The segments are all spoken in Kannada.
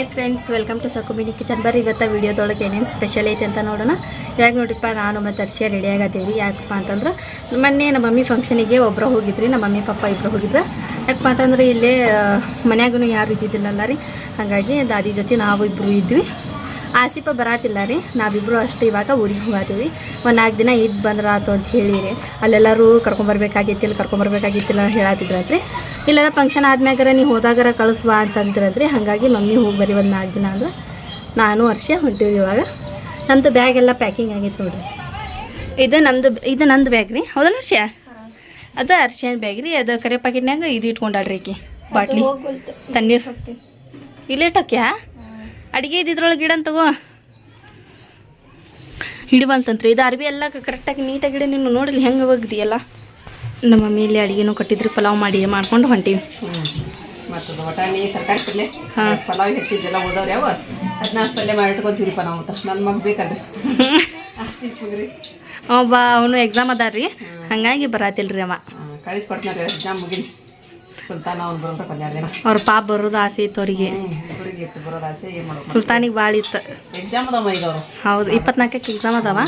Hi friends, welcome to Sakumini kitchen. ಬರ್ರಿ, ಇವತ್ತು ವೀಡಿಯೋದೊಳಗೆ ಏನೇನು ಸ್ಪೆಷಲ್ ಐತೆ ಅಂತ ನೋಡೋಣ. ಯಾಕೆ ನೋಡ್ರಿಪ್ಪ, ನಾನು ಮತ್ತು ಅರ್ಷಿಯ ರೆಡಿ ಆಗತ್ತೀವಿ ಯಾಕಪ್ಪ ಅಂತಂದ್ರೆ, ಮೊನ್ನೆ ನಮ್ಮ ಮಮ್ಮಿ ಫಂಕ್ಷನಿಗೆ ಒಬ್ಬರು ಹೋಗಿದ್ರಿ, ನಮ್ಮ ಮಮ್ಮಿ ಪಪ್ಪ ಇಬ್ಬರು ಹೋಗಿದ್ರು. ಯಾಕಪ್ಪ ಅಂತಂದ್ರೆ ಇಲ್ಲೇ ಮನ್ಯಾಗೂ ಯಾರು ಇದ್ದಿದ್ದಿಲ್ಲಲ್ಲ ರೀ. ಹಾಗಾಗಿ ದಾದಿ ಜೊತೆ ನಾವು ಇಬ್ಬರು ಇದ್ವಿ. ಆಸಿಪ ಬರತಿಲ್ಲ ರೀ. ನಾವಿಬ್ರು ಅಷ್ಟೇ ಇವಾಗ ಊರಿಗೆ ಹೋಗತ್ತೀವಿ ಒಂದು ನಾಲ್ಕು ದಿನ ಇದು ಬಂದ್ರಾತು ಅಂತ ಹೇಳಿರಿ ಅಲ್ಲೆಲ್ಲರೂ ಕರ್ಕೊಂಬರ್ಬೇಕಾಗಿತ್ತಿಲ್ಲ ಕರ್ಕೊಂಬರ್ಬೇಕಾಗಿತ್ತಿಲ್ಲ ಹೇಳತ್ತಿದ್ರಂತ್ರಿ ಇಲ್ಲೆಲ್ಲ ಫಂಕ್ಷನ್ ಆದ್ಮ್ಯಾಗಾರ ನೀವು ಹೋದಾಗರ ಕಳಿಸ್ವಾ ಅಂತಂದ್ರಂತ್ರಿ. ಹಾಗಾಗಿ ಮಮ್ಮಿ ಹೋಗಿ ಬರ್ರಿ ಒಂದು ನಾಲ್ಕು ದಿನ ಅಂದ್ರೆ ನಾನು ವರ್ಷ ಹೊಂಟೀವಿ ಇವಾಗ. ನಮ್ಮದು ಬ್ಯಾಗ್ ಎಲ್ಲ ಪ್ಯಾಕಿಂಗ್ ಆಗಿತ್ತು ನೋಡಿರಿ. ಇದು ನಮ್ಮದು ಇದು ನಂದು ಬ್ಯಾಗ್ ರೀ. ಹೌದಲ್ಲ ಹರ್ಷ ಅದು ಅರ್ಶಿಯನ್ ಬ್ಯಾಗ್ ರೀ. ಅದು ಕರೆ ಪ್ಯಾಕೆಟ್ನಾಗ ಇದು ಇಟ್ಕೊಂಡಾಳ್ರಿ ಈಕಿ. ಬಾಟ್ಲಿ. ತಣ್ಣೀರು. ಇಲ್ಲೇಟಕ್ಯಾ ಅಡಿಗೆ ಇದ್ದಿದ್ರೊಳಗೆ ಗಿಡ ತಗೋ. ಹಿಡಿಬಂತಂತ್ರಿ ಇದು ಅರ್ಬಿ ಎಲ್ಲ ಕರೆಕ್ಟಾಗಿ ನೀಟಾಗಿ ಗಿಡ ನೀನು ನೋಡಿಲ್ಲ ಹೆಂಗೆ ಒಗ್ದಿಯಲ್ಲ? ನಮ್ಮ ಮಮ್ಮಿ ಇಲ್ಲಿ ಅಡಿಗೆನೂ ಕಟ್ಟಿದ್ರಿ ಪಲಾವ್ ಮಾಡಿ ಮಾಡ್ಕೊಂಡು ಹೊಂಟೀವಿ. ಮತ್ತು ಬಟಾಣಿ ತರಕಾರಿ ಪಲ್ಯ ಹಾ. ಪಲಾವ್ ಹೆಚ್ಚಿದ್ದೆಲ್ಲ ಓದೋರು ಯಾವ ಅದನ್ನ ಪಲ್ಯ ಮಾಡಿ ನಾವು ಅಂತ ನನ್ನ ಮಗ ಬೇಕಾದ್ರೆ ಅವ ಬಾ ಅವನು ಎಕ್ಸಾಮ್ ಅದಾರ ರೀ ಹಂಗಾಗಿ ಬರಾತಿಲ್ರಿ ಅವ. ಕಳಿಸ್ಕೊಡ್ತೀನಿ ಎಕ್ಸಾಮ್ ಮುಗಿಲಿ. ಸುಲ್ತಾನ ಅವ್ನು ದಿನ ಅವ್ರ ಪಾಪ ಬರೋದು ಆಸೆ ಇತ್ತು ಅವ್ರಿಗೆ. ಹುಡುಗಿ ಇತ್ತು ಬರೋದು ಆಸೆ ಏನು ಮಾಡೋದು ಸುಲ್ತಾನಿಗೆ ಭಾಳ ಇತ್ತು. ಎಕ್ಸಾಮ್ ಅದಾವ ಈಗ ಅವರು? ಹೌದು ಇಪ್ಪತ್ನಾಲ್ಕಕ್ಕೆ ಎಕ್ಸಾಮ್ ಅದಾವ.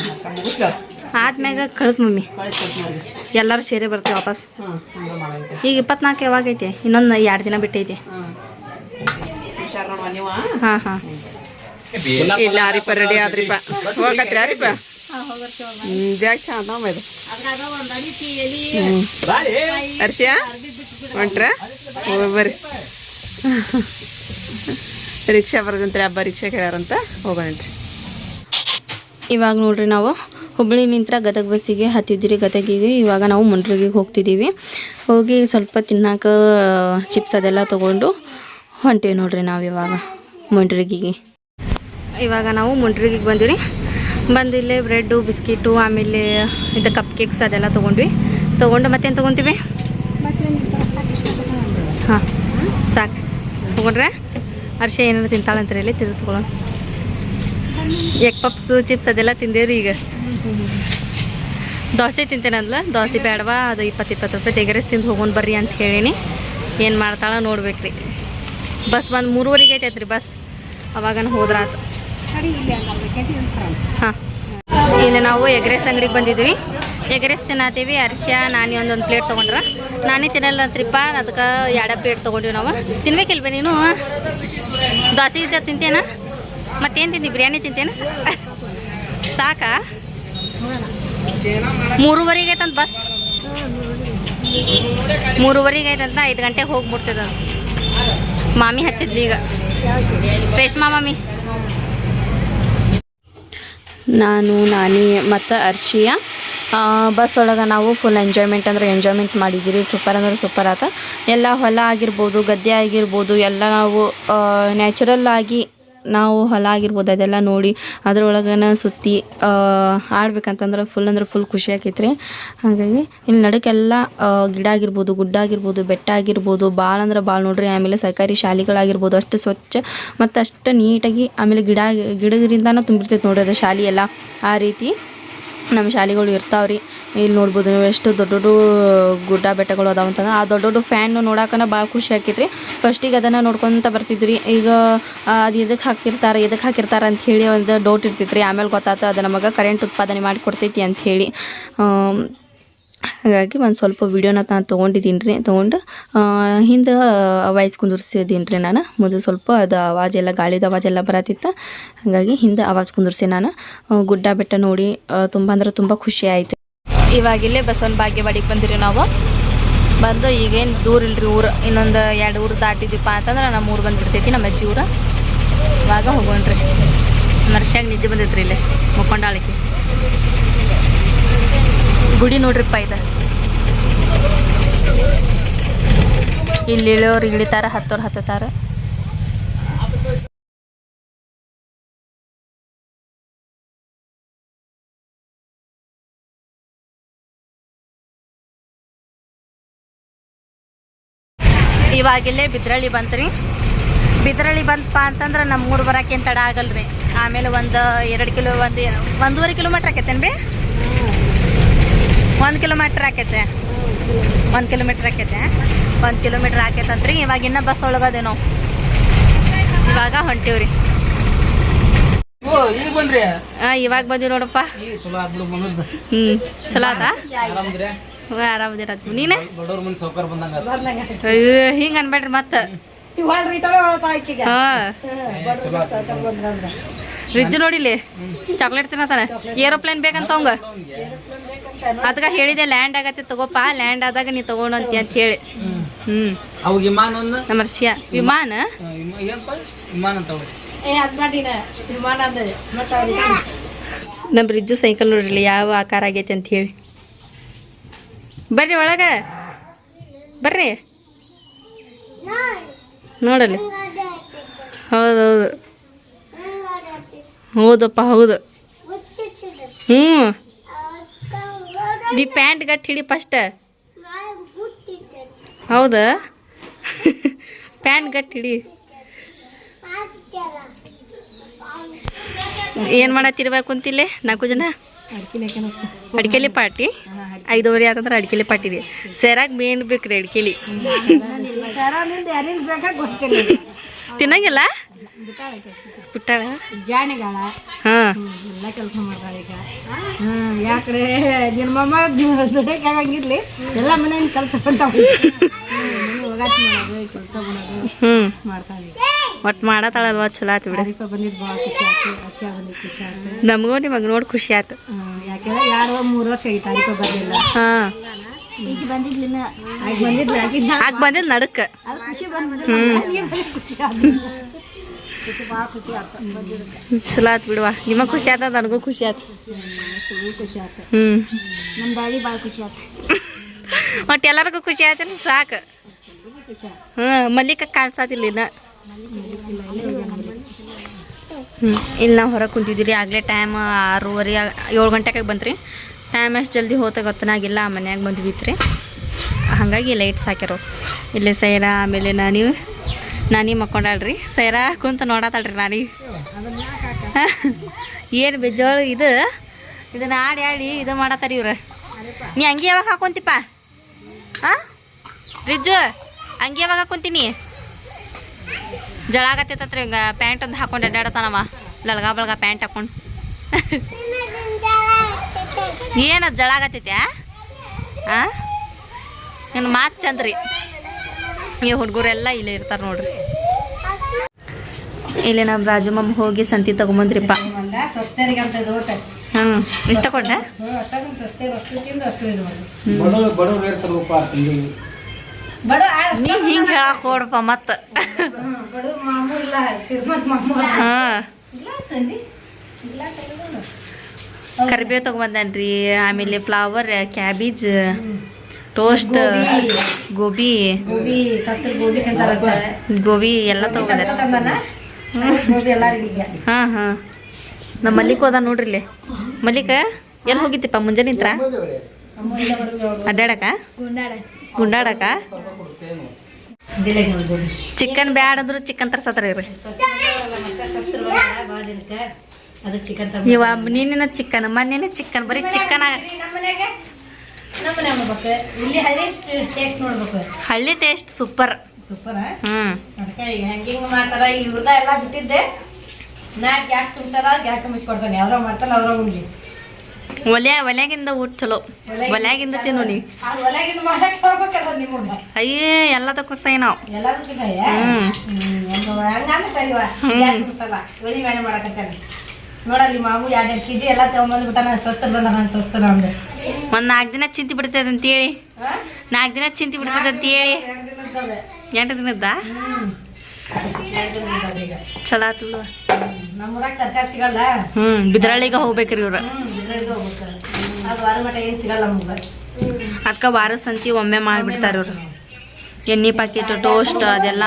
ಆದ್ಮ್ಯಾಗ ಕಳ್ಸ್ ಮಮ್ಮಿ. ಕಳಿಸ್ಕೊಡ್ತೀನಿ ಅವ್ರಿಗೆ ಎಲ್ಲರೂ ಸೇರಿ ಬರ್ತೀವಿ ವಾಪಸ್. ಹ್ಞೂ ಹಂಗೆ ಮಾಡೈತೆ ಈಗ ಇಪ್ಪತ್ನಾಲ್ಕು ಯಾವಾಗ ಐತೆ? ಇನ್ನೊಂದು ಎರಡು ದಿನ ಬಿಟ್ಟೈತೆ ಹ್ಞೂ ಹುಷಾರು ನೋಡುವ ನೀವು ಹಾಂ ಹಾಂ. ಇಲ್ಲ ಆರಿಪ ರೆಡಿ ಆದ್ರಿಪ್ಪ ಹೋಗತ್ರಿ ಆರಿಪ ಚಂದ ಇದು. ಹರ್ಷಿಯ ಹೊಂಟ್ರ? ಬರ್ರಿ. ರಿಕ್ಷಾ ಬರ್ದಂತ್ರಿ ಹಬ್ಬ, ರಿಕ್ಷಾ ಕೇಳ್ಯಾರಂತ ಹೋಗೋಣಂತ್ರಿ. ಇವಾಗ ನೋಡ್ರಿ ನಾವು ಹುಬ್ಬಳ್ಳಿ ನಿಂತ್ರ ಗದಗ ಬಸ್ಸಿಗೆ ಹತ್ತಿದ್ರಿ ಗದಗಿಗೆ. ಇವಾಗ ನಾವು ಮುಂಡ್ರಿಗಿಗೆ ಹೋಗ್ತಿದ್ದೀವಿ. ಹೋಗಿ ಸ್ವಲ್ಪ ತಿನ್ನಾಕ, ಚಿಪ್ಸ್ ಅದೆಲ್ಲ ತೊಗೊಂಡು ಹೊಂಟೀವಿ ನೋಡ್ರಿ ನಾವು ಇವಾಗ ಮುಂಡ್ರಿಗಿಗೆ. ಇವಾಗ ನಾವು ಮುಂಡ್ರಿಗಿಗೆ ಬಂದಿವಿ ಬಂದು ಇಲ್ಲೇ ಬ್ರೆಡ್ಡು, ಬಿಸ್ಕಿಟು, ಆಮೇಲೆ ಇದು ಕಪ್ ಕೇಕ್ಸ್ ಅದೆಲ್ಲ ತೊಗೊಂಡ್ವಿ. ತೊಗೊಂಡು ಮತ್ತೇನು ತೊಗೊತೀವಿ? ಹಾಂ ಸಾಕು. ತೊಗೊಂಡ್ರೆ ಹರ್ಷ ಏನಾರು ತಿಂತಾಳಂತಾರೆ ಇಲ್ಲಿ ತಿರ್ಸ್ಕೊಳ್ಳೋಣ. ಎಗ್ ಪಪ್ಸು ಚಿಪ್ಸ್ ಅದೆಲ್ಲ ತಿಂದೇವ್ರಿ ಈಗ. ದೋಸೆ ತಿಂತೇನಂದ್ಲ ದೋಸೆ ಬೇಡವಾ ಅದು ಇಪ್ಪತ್ತು ಇಪ್ಪತ್ತು ರೂಪಾಯಿ ತೆಗರಿಸಿ ತಿಂದು ಹೋಗೋಣ ಬರ್ರಿ ಅಂತ ಹೇಳೀನಿ. ಏನು ಮಾಡ್ತಾಳ ನೋಡ್ಬೇಕ್ರಿ. ಬಸ್ ಬಂದು ಮೂರುವರೆಗೆ ಐತೈತ್ರಿ ಬಸ್. ಅವಾಗನ ಹೋದ್ರಾತು. ಹಾಂ. ಇಲ್ಲಿ ನಾವು ಎಗ್ರೆಸ್ ಅಂಗಡಿಗೆ ಬಂದಿದ್ವಿ. ಎಗ್ರೆಸ್ ತಿನ್ನತ್ತೀವಿ ಅರ್ಶ ನಾನಿ ಒಂದೊಂದು ಪ್ಲೇಟ್ ತೊಗೊಂಡ್ರ. ನಾನೇ ತಿನ್ನಲ್ಲ ಅಂತ್ರಿಪ್ಪ. ಅದಕ್ಕೆ ಎರಡ ಪ್ಲೇಟ್ ತೊಗೊಂಡಿವಿ ನಾವು. ತಿನ್ಬೇಕಿಲ್ವ ನೀನು? ದೋಸೆ ಗೀಸೆ ತಿಂತೇನ? ಮತ್ತೇನು ತಿಂದಿ? ಬಿರಿಯಾನಿ ತಿಂತೇನ? ಸಾಕಾ? ಮೂರುವರೆಗೆ ಐತಂತ ಬಸ್? ಮೂರುವರೆಗೆ ಐತಂತ ಐದು ಗಂಟೆಗೆ ಹೋಗ್ಬಿಡ್ತದ ಮಾಮಿ ಹಚ್ಚಿದ್ವಿ ಈಗ. ರೇಷ್ಮಾ ಮಾಮಿ. ನಾನು, ನಾನಿ ಮತ್ತು ಅರ್ಷಿಯ. ಬಸ್ ಒಳಗೆ ನಾವು ಫುಲ್ ಎಂಜಾಯ್ಮೆಂಟ್ ಅಂದ್ರೆ ಎಂಜಾಯ್ಮೆಂಟ್ ಮಾಡಿದ್ದೀರಿ. ಸೂಪರ್ ಅಂದ್ರೆ ಸೂಪರ್ ಆತ. ಎಲ್ಲ ಹೊಲ ಆಗಿರ್ಬೋದು, ಗದ್ದೆ ಆಗಿರ್ಬೋದು, ಎಲ್ಲ ನಾವು ನ್ಯಾಚುರಲ್ ಆಗಿ ನಾವು ಹೊಲ ಆಗಿರ್ಬೋದು, ಅದೆಲ್ಲ ನೋಡಿ ಅದ್ರೊಳಗನ ಸುತ್ತಿ ಆಡ್ಬೇಕಂತಂದ್ರೆ ಫುಲ್ ಅಂದ್ರೆ ಫುಲ್ ಖುಷಿ ಆಕೈತ್ರಿ. ಹಾಗಾಗಿ ಇಲ್ಲಿ ನಡಕ್ಕೆಲ್ಲ ಗಿಡ ಆಗಿರ್ಬೋದು, ಗುಡ್ಡ ಆಗಿರ್ಬೋದು, ಬೆಟ್ಟ ಆಗಿರ್ಬೋದು ಭಾಳ ಅಂದ್ರೆ ಭಾಳ ನೋಡ್ರಿ. ಆಮೇಲೆ ಸರ್ಕಾರಿ ಶಾಲೆಗಳಾಗಿರ್ಬೋದು, ಅಷ್ಟು ಸ್ವಚ್ಛ ಮತ್ತು ಅಷ್ಟು ನೀಟಾಗಿ ಆಮೇಲೆ ಗಿಡ, ಗಿಡದಿಂದನೂ ತುಂಬಿರ್ತೈತೆ ನೋಡ್ರಿ ಅದು ಶಾಲೆ ಎಲ್ಲ. ಆ ರೀತಿ ನಮ್ಮ ಶಾಲೆಗಳು ಇರ್ತಾವೆ ರೀ. ಇಲ್ಲಿ ನೋಡ್ಬೋದು ನೀವು ಎಷ್ಟು ದೊಡ್ಡ ದೊಡ್ಡ ಗುಡ್ಡ ಬೆಟ್ಟಗಳು ಅದಾವ ಅಂತಂದ್ರೆ ಆ ದೊಡ್ಡ ದೊಡ್ಡ ಫ್ಯಾನ್ ನೋಡಾಕನ ಭಾಳ ಖುಷಿ ಆಕೈತ್ರಿ. ಫಸ್ಟಿಗೆ ಅದನ್ನು ನೋಡ್ಕೊತ ಬರ್ತಿದ್ವಿ ಈಗ ಅದು ಎದಕ್ಕೆ ಹಾಕಿರ್ತಾರೆ ಎದಕ್ಕೆ ಹಾಕಿರ್ತಾರೆ ಅಂತ ಹೇಳಿ ಒಂದು ಡೌಟ್ ಇರ್ತೈತ್ರಿ. ಆಮೇಲೆ ಗೊತ್ತಾತ ಅದು ನಮಗೆ ಕರೆಂಟ್ ಉತ್ಪಾದನೆ ಮಾಡಿ ಕೊಡ್ತೈತಿ ಆಮ್, ಹಾಗಾಗಿ ಒಂದು ಸ್ವಲ್ಪ ವಿಡಿಯೋನ ನಾನು ತೊಗೊಂಡಿದ್ದೀನಿ ರೀ ತೊಗೊಂಡು ಹಿಂದೆ ವಾಯ್ಸ್ ಕುಂದಿರ್ಸಿದ್ದೀನಿ ರೀ ನಾನು. ಮೊದಲು ಸ್ವಲ್ಪ ಅದು ಅವಾಜ್ ಎಲ್ಲ ಗಾಳಿದ ಅವಾಜ್ ಎಲ್ಲ ಬರತ್ತಿತ್ತು. ಹಾಗಾಗಿ ಹಿಂದೆ ಆವಾಜ್ ಕುಂದರ್ಸಿ ನಾನು. ಗುಡ್ಡ ಬೆಟ್ಟ ನೋಡಿ ತುಂಬ ಅಂದ್ರೆ ತುಂಬ ಖುಷಿ ಆಯಿತು. ಇವಾಗಿಲ್ಲೇ ಬಸವನ ಭಾಗ್ಯವಾಡಿಗೆ ಬಂದಿರಿ ನಾವು. ಬಂದು ಈಗೇನು ದೂರ ಇಲ್ಲರಿ ಊರು. ಇನ್ನೊಂದು ಎರಡು ಊರು ದಾಟಿದ್ದೀಪ ಅಂತಂದ್ರೆ ನಮ್ಮ ಊರು ಬಂದುಬಿಡ್ತೈತಿ ನಮ್ಮ ಅಜ್ಜಿ ಊರು. ಇವಾಗ ಹೋಗೋಣ್ರಿ. ಮರ್ಷ್ಯಾಗ ನಿದ್ದೆ ಬಂದೈತ್ರಿ ಇಲ್ಲೇ ಮುಕ್ಕೊಂಡಾಳಿಕೆ ಗುಡಿ ನೋಡ್ರಿಪ್ಪ ಇದ. ಇಲ್ಲಿ ಇಳಿಯೋರು ಇಳಿತಾರ, ಹತ್ತೋರು ಹತ್ತತಾರ ಇವಾಗಿಲ್ಲೇ ಬಿದ್ರಳ್ಳಿ ಬಂತ್ರಿ. ಬಿದ್ರಳ್ಳಿ ಬಂತಪ್ಪ ಅಂತಂದ್ರೆ ನಮ್ಮ ಊರು ಬರಕ್ಕೆ ತಡ ಆಗಲ್ರಿ. ಆಮೇಲೆ ಒಂದು ಎರಡು ಕಿಲೋ, ಒಂದು, ಒಂದೂವರೆ ಕಿಲೋಮೀಟ್ರ್ ಆಕೈತೇನು ರೀ ಒಂದು ಕಿಲೋಮೀಟ್ರ್ ಆಕೈತೆ. ಒಂದು ಕಿಲೋಮೀಟ್ರ್ ಆಕೈತೆ. ಒಂದು ಕಿಲೋಮೀಟ್ರ್ ಆಕೈತಂತ್ರಿ. ಇವಾಗ ಇನ್ನೂ ಬಸ್ ಒಳಗದೇನೋ ಇವಾಗ ಹೊಂಟಿವ್ರಿ ಓ ಈಗ ಬಂದ್ರಿ? ಆ, ಇವಾಗ ಬಂದಿ ನೋಡಪ್ಪ. ಹ್ಮ್ ಚಲೋ ಆತ? ಆರಾಮದ್ರಿ? ನೀನ? ಬಡವ್ರ ಮಂದಿ ಸೌಕರ್ ಬಂದಂಗ ಅಯ್ಯೋ, ಹಿಂಗ್ ಅನ್ಬೇಡ್ರಿ ಮತ್ತ. ಫ್ರಿಜ್ ನೋಡಿಲಿ ಚಾಕ್ಲೇಟ್ ತಿನ್ನತಾನೆ ಏರೋಪ್ಲೇನ್ ಬೇಕಂತ ಅವಂಗ? ಅದಕ್ಕ ಹೇಳಿದೆ ಲ್ಯಾಂಡ್ ಆಗತ್ತೆ ತಗೋಪ ಲ್ಯಾಂಡ್ ಆದಾಗ ನೀ ತಗೊಂಡಂತಿ ಅಂತ ಹೇಳಿ. ಹ್ಮ್. ನಮ್ಮ ರಷ್ಯಾ ವಿಮಾನ? ಬ್ರಿಜ್ ನಮ್ಮ ಬ್ರಿಡ್ಜ್ ಸೈಕಲ್ ನೋಡ್ರಿ ಯಾವ ಆಕಾರ ಆಗೈತೆ ಅಂತ ಹೇಳಿ. ಬರ್ರಿ ಒಳಗ. ಬರ್ರಿ. ನೋಡಲಿ. ಹೌದೌದು. ಹೌದಪ್ಪ ಹೌದು. ಹ್ಞೂ ದಿ ಪ್ಯಾಂಟ್ ಗಟ್ಟಿ ಹಿಡಿ ಫಸ್ಟ್. ಹೌದಾ? ಪ್ಯಾಂಟ್ ಗಟ್ಟಿ ಹಿಡಿ. ಏನು ಮಾಡತ್ತಿರ್ಬೇಕು ಕುಂತಿಲ್ಲೇ ನಾಲ್ಕು ಜನ? ಅಡಿಕೆಲಿ ಪಾರ್ಟಿ? ಐದುವರೆ ಆತಂದ್ರೆ ಅಡಿಕೆಲಿ ಪಾರ್ಟಿ ರೀ ಸೆರಾಗ್ ಮೇನ್ ಬೇಕ್ರಿ ಅಡಿಕೆಲಿ. ತಿನ್ನಂಗಿಲ್ಲ? ಬಿಟ್ಟಾಳ ಜಾಣಿಗಾಳ ಹಾಂ. ಎಲ್ಲ ಕೆಲಸ ಮಾಡ್ತಾಳೆ ಈಗ. ಹ್ಮ್ ಯಾಕಡೆ ನಿನ್ನ ಮಮ್ಮ ದುಡಿಯಕ್ಕೆ ಆಗಂಗಿರ್ಲಿ ಎಲ್ಲ ಮನೆಯಿಂದ ಕೆಲಸ ಮಾಡ್ತಾವೆ ಹೋಗಾಟ ಮಾಡೋದು ಕೆಲಸ ಮಾಡೋದು ಹ್ಞೂ ಮಾಡ್ತಾಳೆ ಒಟ್ಟು ಮಾಡತ್ತಾಳಲ್ವ ಚಲೋ ಆತು ಬಿಡ. ಹರಿಪ ಬಂದಿದ್ದು ಭಾಳ ಖುಷಿ ಆಯ್ತು ಅಚ್ಚ ಬಂದಿದ್ದು ಖುಷಿ ಆಯ್ತು ನಮಗೂ ನಿಮಗೆ ನೋಡಿ ಖುಷಿ ಆಯ್ತು ಯಾಕೆಂದ್ರೆ ಎರಡು ಮೂರು ವರ್ಷ ಬರಲಿಲ್ಲ ಹಾಂ. ಈಗ ಆಗ ಬಂದಿದ್ಲ ಆಗಿದ್ದ. ಆಗ ಬಂದಿದ್ದು ನಡಕ್ಕೆ ಅದು ಖುಷಿ ಬಂದ್ಬಿಟ್ಟು ಖುಷಿ ಖುಷಿ ಭಾಳ ಖುಷಿ ಆಯ್ತು ಬಂದಿದ್ದಕ್ಕೆ. ಚಲೋ ಆತು ಬಿಡುವ. ನಿಮಗೆ ಖುಷಿ ಆತ ನನಗೂ ಖುಷಿ ಆತ. ಖುಷಿ ಆಯ್ತು ಹ್ಞೂ ನಮ್ಮ ಡ್ಯಾಡಿ ಭಾಳ ಖುಷಿ ಆಯ್ತು ಒಟ್ಟು ಎಲ್ಲರಿಗೂ ಖುಷಿ ಆಯ್ತು ಸಾಕು. ಹ್ಞೂ ಮಲ್ಲಿಕ ಕಾಣಿಸತಿಲ್ಲ ಇನ್ನ ಹ್ಞೂ ಇಲ್ಲಿ ನಾವು ಹೊರಗೆ ಕುಂತಿದ್ದೀರಿ ಆಗಲೇ ಟೈಮ್ ಆರೂವರೆ ಏಳು ಗಂಟೆಗೆ ಬಂತ್ರಿ. ಟೈಮ್ ಎಷ್ಟು ಜಲ್ದಿ ಹೋತ ಗೊತ್ತನಾಗಿಲ್ಲ ಮನ್ಯಾಗ ಬಂದ್ವಿತ್ರಿ ಹಾಗಾಗಿ ಲೈಟ್ಸ್ ಹಾಕ್ಯಾರ. ಇಲ್ಲಿ ಸೈರಾ ಆಮೇಲೆ ನಾನಿ ನಾನಿ ಮಕ್ಕೊಂಡಾಳ್ರಿ? ಸೈರಾ ಕುಂತ ನೋಡತ್ತಾಳ್ರಿ ನಾನಿ. ಏನು ಬೆಜ್ಜೋಳ ಇದು? ಇದನ್ನ ಆಡಿ ಆಡಿ ಇದು ಮಾಡತ್ತಾರ ಇವ್ರು. ನೀ ಅಂಗಿ ಯಾವಾಗ ಹಾಕೊಂತಿಪ್ಪ? ಹಾಂ ರಿಜ್ಜು, ಅಂಗಿ ಯಾವಾಗ ಹಾಕೊಂತೀನಿ? ಜಳ ಆಗತ್ತೈತತ್ರಿ ಹಿಂಗ ಪ್ಯಾಂಟ್ ಒಂದು ಹಾಕೊಂಡು ಅಡ್ಡಾಡತಾನವ. ಲಲ್ಗ ಬಲ್ಗ ಪ್ಯಾಂಟ್ ಹಾಕೊಂಡು. ಏನದು ಜಳ ಆಗತ್ತೈತೆ ಹಾಂ ನಿನ್ನ ಮಾತು ಚಂದ್ರಿ. ಈ ಹುಡುಗರೆಲ್ಲ ಇಲ್ಲೇ ಇರ್ತಾರೆ ನೋಡ್ರಿ. ಇಲ್ಲಿ ನಮ್ಮ ರಾಜು ಮಮ್ಮ ಹೋಗಿ ಸಂತಿ ತಗೊಂಬಂದ್ರಿಪ್ಪ. ಹ್ಮ್ ಹ್ಞೂ ಇಷ್ಟ ಕೊಟ್ಟೆ ನೀ ಹಿಂಗೆ ಹೇಳಕ್ಕೆ ಮತ್ತೆ. ಕರಿಬೇವು ತಗೊಂಬಂದನ್ರಿ ಆಮೇಲೆ flower cabbage toast gobi gobi ಎಲ್ಲ ತಗೊಂಬಂದ ಹಾ ಹಾ. ನಮ್ಮ ಮಲ್ಲಿಕ್ ಹೋದ ನೋಡ್ರಿ ಇಲ್ಲಿ. ಮಲ್ಲಿಕ ಎಲ್ಲಿ ಹೋಗಿತ್ತಿಪ್ಪ ಮುಂಜಾನೆ ನಿಂತ್ರ? ಅಡ್ಡಾಡಕ? ಗುಂಡಾಡಕ? ಚಿಕನ್ ಬ್ಯಾಡ್ ಅಂದ್ರು ಚಿಕನ್ ತರ್ಸತ್ರ ಇವ್ರಿ. ಇವ ನಿನ್ನಿನ ಚಿಕನ್ ಮನ್ನಿನ ಚಿಕನ್ ಬರೀ ಚಿಕನ್ ಮಾಡ್ಬೇಕು ಇಲ್ಲಿ ಹಳ್ಳಿ ಟೇಸ್ಟ್ ನೋಡ್ಬೇಕು. ಹಳ್ಳಿ ಟೇಸ್ಟ್ ಸೂಪರ್ ಸೂಪರ್ ಹ್ಮ್. ಅದಕ್ಕೆ ಈಗ ಹೆಂಗಿಂಗ್ ಮಾಡ್ತಾರ ಇವ್ರದ ಎಲ್ಲ ಬಿಟ್ಟಿದ್ದೆ. ನಾ ಗ್ಯಾಸ್ ತುಂಬಿಸಾರ ಗ್ಯಾಸ್ ತುಂಬಿಸ್ಕೊಡ್ತಾನೆ ಯಾವ್ದ್ರ ಮಾಡ್ತಾನೆ ಅವ್ರ ಉಂಡ್ಲಿ. ಒಲೆ ಒಲೆಗಿಂದ ಊಟ ಚಲೋ. ಒಲೆಗಿಂದ ತಿನ್ನು ನೀ ಅದು ಒಳಗಿಂದ ಮಾಡಕ್ ಹೋಗ್ಬೇಕಲ್ಲ ನಿಮ್ಗೆ ಅಯ್ಯೇ ಎಲ್ಲದಕ್ಕೂ ಸೈ ನಾವು. ಎಲ್ಲದಕ್ಕೂ ಸರಿ ಹ್ಮ್. ಹಂಗಂದ್ರೆ ಸರಿವಾ ಗ್ಯಾಸ್ ತುಂಬಿಸಲ್ಲ. ಒಲಿ ಮೇಲೆ ಮಾಡಕತ್ತಾನೆ ನೋಡಲ್ಲಿ ಮಾವು ಎರಡೆರಡು ಕೆಜಿ ಎಲ್ಲ ಬಿಟ್ಟ ನಾನು ಸ್ವಸ್ಥ ಬಂದ ನಾನು ಸ್ವಸ್ಥ ಅಂದೆ. ಒಂದ್ ನಾಲ್ಕು ದಿನ ಚಿಂತಿ ಬಿಡ್ತದೆ ಅಂತೇಳಿ ನಾಲ್ಕು ದಿನ ಚಿಂತಿ ಬಿಡ್ತದೆ ಅಂತೇಳಿ ಹೇಳಿ. ಎಂಟು ದಿನದ ಹ್ಮ್. ಎರಡು ದಿನದ ಈಗ. ಚಲೋ ಆತಲ್ವ ನಮ್ಮೂರಾಗ ತರಕಾರಿ ಸಿಗಲ್ಲ. ಹ್ಮ್ ಬಿದ್ರಳ್ಳಿಗೆ ಹೋಗ್ಬೇಕ್ರಿ ಇವ್ರ. ಅದು ವಾರ ಮಟ್ಟ ಏನು ಸಿಗಲ್ಲ ನಮ್ಗೆ. ಅಕ್ಕ ವಾರ ಸಂತಿ ಒಮ್ಮೆ ಮಾಡ್ಬಿಡ್ತಾರ ಇವ್ರು. ಎಣ್ಣೆ ಪ್ಯಾಕೆಟ್ ಟೋಸ್ಟ್ ಅದೆಲ್ಲ.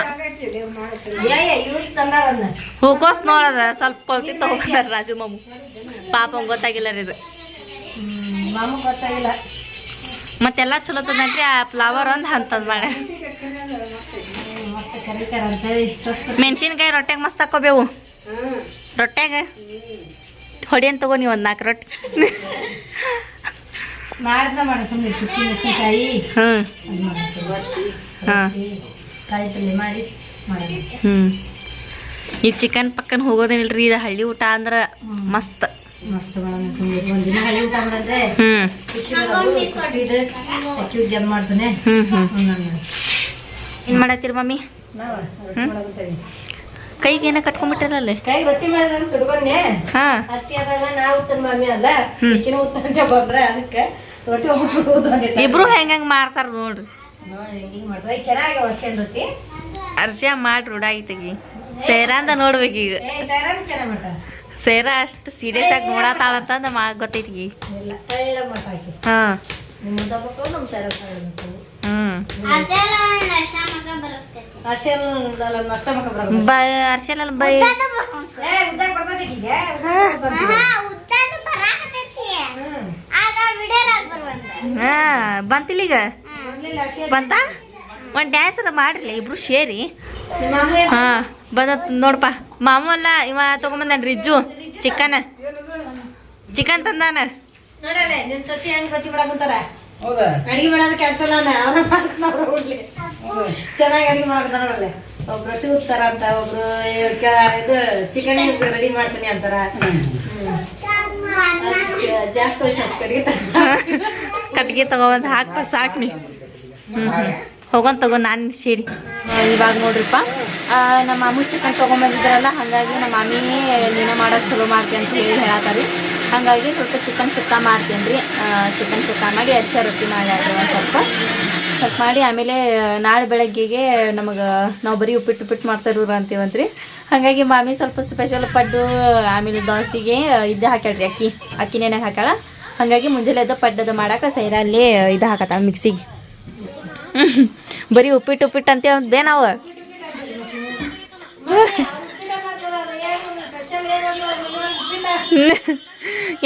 ಹೂಕೋಸ್ ನೋಡದ ಸ್ವಲ್ಪ ಕೊಲ್ತಿ ತಗೋತಾರ ರಾಜು ಮಾಮು. ಪಾಪ ಗೊತ್ತಾಗಿಲ್ಲ ರೀ ಇದು. ಮತ್ತೆಲ್ಲ ಚಲೋ ತಂದ್ರಿ ಆ ಫ್ಲವರ್ ಒಂದು ಅಂತದ್ ಮಾಡ ಮೆಣಸಿನ್ಕಾಯಿ ರೊಟ್ಟೆಗೆ ಮಸ್ತ್ ಹಾಕೋಬೇವು. ರೊಟ್ಟ್ಯಾಗ? ಹೊಡಿಯನ್ ತಗೋ ನೀವು ಒಂದು ನಾಲ್ಕು ರೊಟ್ಟಿ. ಮಾಡ್ದ ಮಾಡ ಸುಮ್ಮನೆ ಹ್ಞೂ ಕಾಯಿ ಪಲ್ಯ ಮಾಡಿ ಮಾಡೋದು. ಹ್ಞೂ ಈ ಚಿಕನ್ ಪಕ್ಕನ್ ಹೋಗೋದೇನಿಲ್ರಿ ಇದು ಹಳ್ಳಿ ಊಟ ಅಂದ್ರೆ ಮಸ್ತ್. ಮಸ್ತ್ ಒಂದಿನ ಹಳ್ಳಿ ಊಟ ಮಾಡಂದ್ರೆ ಮಾಡ್ತಾನೆ. ಹ್ಮ್ ನಾನು ಏನ್ ಮಾಡತ್ತೀರಿ ಮಮ್ಮಿ. ಕೈಗೆ ಏನ ಕಟ್ಕೊಂಡ್ಬಿಟ್ಟಿರಲ್ಲ ಕೈ ರೊಟ್ಟಿ ಮಾಡಿದ್ರೆ ತುಡ್ಕೊಂಡೆ ಹಾ. ಹಸಿ ಆದಾಗ ನಾ ಉತ್ತನ ಮಾಮಿ ಅಲ್ಲ ಈಕಿನ ಉತ್ತಂತೆ ಬಂದ್ರೆ ಅದಕ್ಕೆ ರೊಟ್ಟಿ ಒಬ್ಬರು ಊದ್ಕೊಂಡೈತೆ ಇಬ್ರು ಹೆಂಗ್ ಮಾಡ್ತಾರ ನೋಡ್ರಿ. ಅಂತ ಅರ್ಶಿಯ ಮಾಡಿ ರೂಢ ಐತಗಿ ಸೇರಾಂದ ನೋಡ್ಬೇಕು ಈಗ. ಸೇರ ಅಷ್ಟು ಸೀರಿಯಸ್ ಆಗಿ ನೋಡತ್ತಾಳಂತಂದ ಮಾ ಗೊತ್ತೈತಿ ಹಾ. ಸೈರ ಬ ಬಂತಿಲ್ಲ ಈಗ? ಬಂತ ಒಂದ್ ಡ್ಯಾನ್ಸ್ ಮಾಡ್ರಿ ಇಬ್ರು ಸೇರಿ ಹಾಂ ಬಂದ ನೋಡಪ್ಪ. ಮಾಮು ಅಲ್ಲ ಇವ ತಗೊಂಬಂದ ರಿಜ್ಜು ಚಿಕನ್. ಚಿಕನ್ ತಂದಾನ. ನೋಡಲೆ ನಿನ್ ಸಸಿ ಹೆಂಗ್ ರೊಟ್ಟಿ ಮಾಡಕಂತಾರ ಹೌದಾ? ಅಡಿಗೆ ಮಾಡೋದು ಕೆಲಸ ನಾನು ಅವ್ರ ಮಾಡ್ಕೊಂಡು ಚೆನ್ನಾಗಿ ಅಡಿಗೆ ಮಾಡ್ತಾರೆ ನೋಡಲೆ. ಒಬ್ರು ಅಂತ ಒಬ್ರು ಇದು ಚಿಕನ್ ರೆಡಿ ಮಾಡ್ತೀನಿ ಅಂತಾರ. ಕಟ್ಗೆ ತಗೊಬಂದು ಹಾಕ್ಪ, ಸಾಕು ನೀ. ಹೋಗೋನ್ ತಗೋ, ನಾನು ಸೇರಿ. ಇವಾಗ ನೋಡ್ರಿಪ್ಪ. ನಮ್ಮ ಮಾಮು ಚಿಕನ್ ತಗೊಂಬಂದಿದ್ರಲ್ಲ, ಹಾಗಾಗಿ ನಮ್ಮ ಮಾಮಿ ನೀನ ಮಾಡೋದು ಚಲೋ ಮಾಡ್ತೀನಿ ಅಂತ ಹೇಳಿ ಹೇಳತ್ತಾರಿ ಹಾಗಾಗಿ ಸ್ವಲ್ಪ ಚಿಕನ್ ಸುಕ್ಕ ಮಾಡ್ತೀನಿ ರೀ ಚಿಕನ್ ಸುಕ್ಕ ಮಾಡಿ ಅರಿಶಿ ರೊಟ್ಟಿ ಮಾಡ್ಯಾರ ಒಂದು ಸ್ವಲ್ಪ. ಸ್ವಲ್ಪ ಮಾಡಿ, ಆಮೇಲೆ ನಾಳೆ ಬೆಳಗ್ಗೆಗೆ ನಮಗೆ ನಾವು ಬರೀ ಉಪ್ಪಿಟ್ಟು ಉಪ್ಪಿಟ್ಟು ಮಾಡ್ತಾರ ಅಂತೀವಂತ್ರಿ. ಹಾಗಾಗಿ ಮಾಮಿ ಸ್ವಲ್ಪ ಸ್ಪೆಷಲ್ ಪಡ್ಡು, ಆಮೇಲೆ ದೋಸೆಗೆ ಇದು ಹಾಕ್ಯಾಳ್ರಿ ಅಕ್ಕಿ. ಅಕ್ಕಿ ನೆನೆಗೆ ಹಾಕ್ಯಾಳ. ಹಾಗಾಗಿ ಮುಂಜಾನೆ ಅದು ಪಡ್ಡದ ಮಾಡಕ್ಕೆ ಸೈರಲ್ಲಿ ಇದು ಹಾಕತ್ತ ಮಿಕ್ಸಿಗೆ. ಬರೀ ಉಪ್ಪಿಟ್ಟು ಉಪ್ಪಿಟ್ಟು ಅಂತೇವೆ ನಾವು.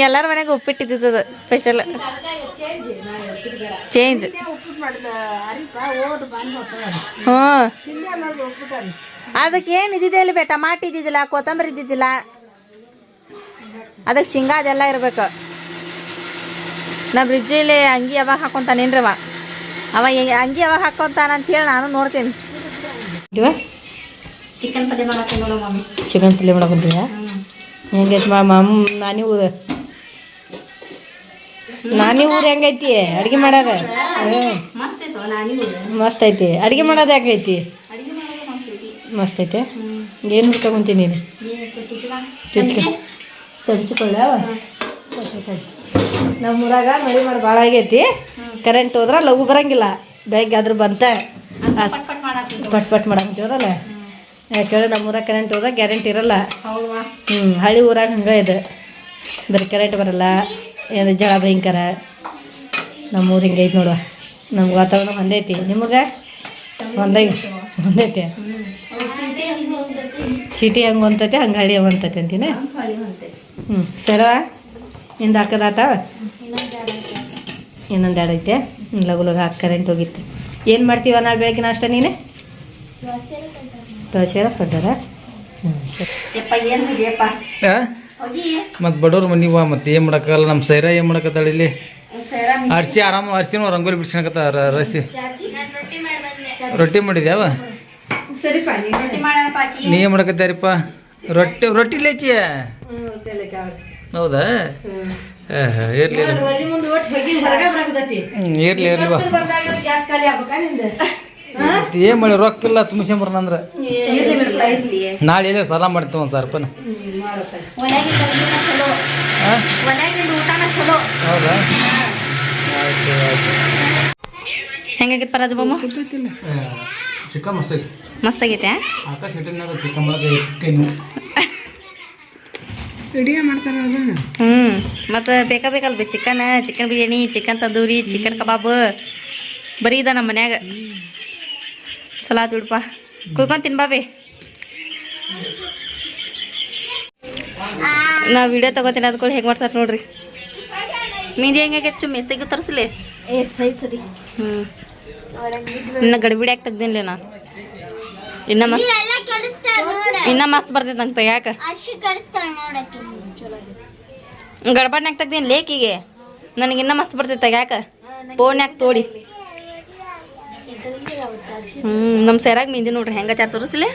ಎಲ್ಲರ ಮನೆಗೆ ಉಪ್ಪಿಟ್ಟಿದ್ದದ ಸ್ಪೆಷಲ್ ಚೇಂಜ್ ಹ್ಞೂ. ಅದಕ್ಕೆ ಏನು ಇದ್ದಿದ್ದಲ್ಲಿ ಬೇ ಟಮಾಟಿ ಇದ್ದಿದ್ದಿಲ್ಲ ಕೊತ್ತಂಬರಿ ಇದ್ದಿದ್ದಿಲ್ಲ. ಅದಕ್ಕೆ ಶೇಂಗಾ ಅದೆಲ್ಲ ಇರ್ಬೇಕು. ನಮ್ಮ ಬ್ರಿಜ್ಜಲ್ಲಿ ಅಂಗಿ ಯಾವಾಗ ಹಾಕೊಂತಾನೇನ್ರವ ಅವ ಹೆಂಗ್- ಅಂಗಿ ಯಾವಾಗ ಹಾಕೊಂತಾನ ಅಂತ ಹೇಳಿ ನಾನು ನೋಡ್ತೀನಿ. ಚಿಕನ್ ಪಲ್ಯ ಮಾಡಕ್ಕೆ ಮಮ್ಮಿ ಚಿಕನ್ ಪಲ್ಯ ಮಾಡಿ ಹೆಂಗೈತೆ ಮಾ ಮಾಮ್ ನಾನಿ ನಾನಿ ಊರು ಹೆಂಗೈತಿ? ಅಡ್ಗೆ ಮಾಡೋದ? ಮಸ್ತ್ ಐತಿ. ಅಡ್ಗೆ ಮಾಡೋದು ಹೆಂಗೈತಿ? ಮಸ್ತ್ ಐತಿ. ಮಸ್ತ್ ಐತೆ? ಏನು ಹುಡ್ಕೊಂತೀನಿ ನೀನು? ಚುಚ್ಕ ಚಂಚ್ಕೊಳ್ಳವ ನಮ್ಮ ಊರಾಗ ಮಳೆ ಮಾಡಿ ಭಾಳ ಆಗೈತಿ. ಕರೆಂಟ್ ಹೋದ್ರೆ ಲಘು ಬರಂಗಿಲ್ಲ. ಬೆಳಗ್ಗೆ ಆದ್ರೂ ಬಂತ. ಪಟ್ ಪಟ್ ಮಾಡಂತೀವಲ್ಲ ಯಾಕಂದ್ರೆ ನಮ್ಮ ಊರಾಗ ಕರೆಂಟ್ ಹೋದಾಗ ಗ್ಯಾರಂಟಿ ಇರಲ್ಲ. ಹ್ಞೂ ಹಳ್ಳಿ ಊರಾಗ ಹಂಗೆ ಇದೆ. ಬರೀ ಕರೆಂಟ್ ಬರಲ್ಲ. ಏನು ಜಳ ಭಯಂಕರ? ನಮ್ಮೂರು ಹಿಂಗೈತೆ ನೋಡುವ ನಮ್ಗೆ ವಾತಾವರಣ ಒಂದೈತಿ ನಿಮಗೆ? ಒಂದೈ ಒಂದೈತಿ ಸಿಟಿ ಹಂಗೆ ಹೊಂತೈತಿ ಹಂಗೆ ಹಳ್ಳಿ ಹಂಗೆ ಹೊಂತೈತಿ ಅಂತೀನಿ? ಹ್ಞೂ ಸರ ನಿಂದು ಹಾಕದಾತ ಇನ್ನೊಂದು ಎರಡು ಐತೆ. ಹ್ಞೂ ಲಗು ಲಗು ಹಾಕಿ ಕರೆಂಟ್ ಹೋಗಿತ್ತು. ಏನು ಮಾಡ್ತೀವ ನಾಳೆ ಬೆಳಗ್ಗೆ ನಾಷ್ಟ ನೀನೆ? ದೋಸೆ ಪಡ್ಡರ ಹ್ಞೂ ಸರಿ. ಯಪ್ಪ ಬಡವ್ರ ಹಿಡಿಯಪ್ಪ ಬಾ ಮತ್ತು ಮತ್ತೆ ಏನು ಮಾಡೋಕ್ಕಲ್ಲ ನಮ್ಮ ಸೈರ ಏನು ಮಾಡಕತ್ತಾಳ ಇಲ್ಲಿ? ಅರ್ಸಿ ಆರಾಮ ಅರ್ಸಿನೂ ರಂಗೋಲಿ ಬಿಡ್ಸ್ಕೊಳಕತ್ತ ರಸಿ. ರೊಟ್ಟಿ ಮಾಡಿದ್ಯಾವ? ನೀ ಏನು ಮಾಡಕತ್ತಾರಿಪ್ಪ ರೊಟ್ಟಿ ರೊಟ್ಟಿ ಲೇಕಿಯ ಹೌದಾ? ಇರ್ಲಿ ಇರ್ಲಿ. ಇರ್ಲಿ ಏನು ಮಾಡಿ ರೊಕ್ಕ ಇಲ್ಲ ತುಂಬಿಸ್ಕೊಂಬರೋಣ ಅಂದ್ರೆ ಇರ್ಲಿ ಇರ್ಲಿ. ನಾಳೆ ಎಲ್ಲ ಸಾಲ ಮಾಡ್ತೀವಿ ಒಂದು ಸಾವಿರ ರೂಪಾಯಿ ಹೌದಾ? ಆಯ್ತು ಆಯ್ತು. ಹೆಂಗಾಗಿತ್ತು ಪರಾಜ ಬೊಮ್ಮ ಚಿಕ್ಕ ಮಸ್ತ್ ಐತಿ. ಮಸ್ತ್ ಆಗೈತೆ ಆಕಾಶ ಚಿಕನ್ ಕೈನು ಹ್ಞೂ ಮತ್ತು ಬೇಕಾ ಬೇಕಲ್ಲ B chicken chicken biryani chicken tandoori chicken kabab. ಬರೀ ಇದ ನಮ್ಮ ಮನ್ಯಾಗ. ಚಲೋ ಆತು ಬಿಡಪ್ಪ ಕುತ್ಕೊಂಡು ತಿನ್ಬಾ ಬೇ. ನಾ ವಿಡಿಯೋ ತಗೋತೀನಿ ಅದ್ಕೊಳ್ಳಿ ಹೇಗೆ ಮಾಡ್ತಾರೆ ನೋಡ್ರಿ. ಮೀದಿ ಹೆಂಗೆ ಚು ಮೆಸ್ತಿಗೆ ತರಿಸ್ಲಿ. ಹ್ಞೂ ಇನ್ನು ಗಡಿಬಿಡಿಯಾಗಿ ತೆಗ್ದಿನ್ಲಿ ನಾನು ಇನ್ನ ಮಸ್ತ್ ಇನ್ನ ಮಸ್ತ್ ಬರ್ತೈತೆ ನಂಗೆ ತೆಗ್ಯಾಕ ಗಡ್ಬಡ್ನ್ಯಾಗ ತೆಗ್ದೀನಿ ಲೇಕಿಗೆ ನನಗೆ ಇನ್ನ ಮಸ್ತ್ ಬರ್ತೈತೆ ತೆಗ್ಯಾಕ ಫೋನ್ಯಾಗ ತೋಡಿ. ಹ್ಞೂ ನಮ್ಮ ಸೈರಾಗ ಮೀದಿ ನೋಡ್ರಿ ಹೆಂಗೆ ಚಾರ್ ತೋರಿಸ್ಲಿ?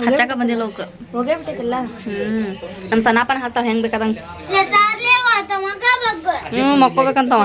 ಹಚ್ಚಾಕ ಬಂದಿಲ್ಲ ಅವಕ್ಕೆ ಹೋಗೇ ಬಿಟ್ಟೈತಿಲ್ಲ? ಹ್ಮ್. ನಮ್ಮ ಸನಾಪನ ಹಚ್ತಾಳ ಹೆಂಗ್ ಬೇಕಾದಂಗ. ಹ್ಮ್ ಮಕ್ಕೋಬೇಕಂತವ.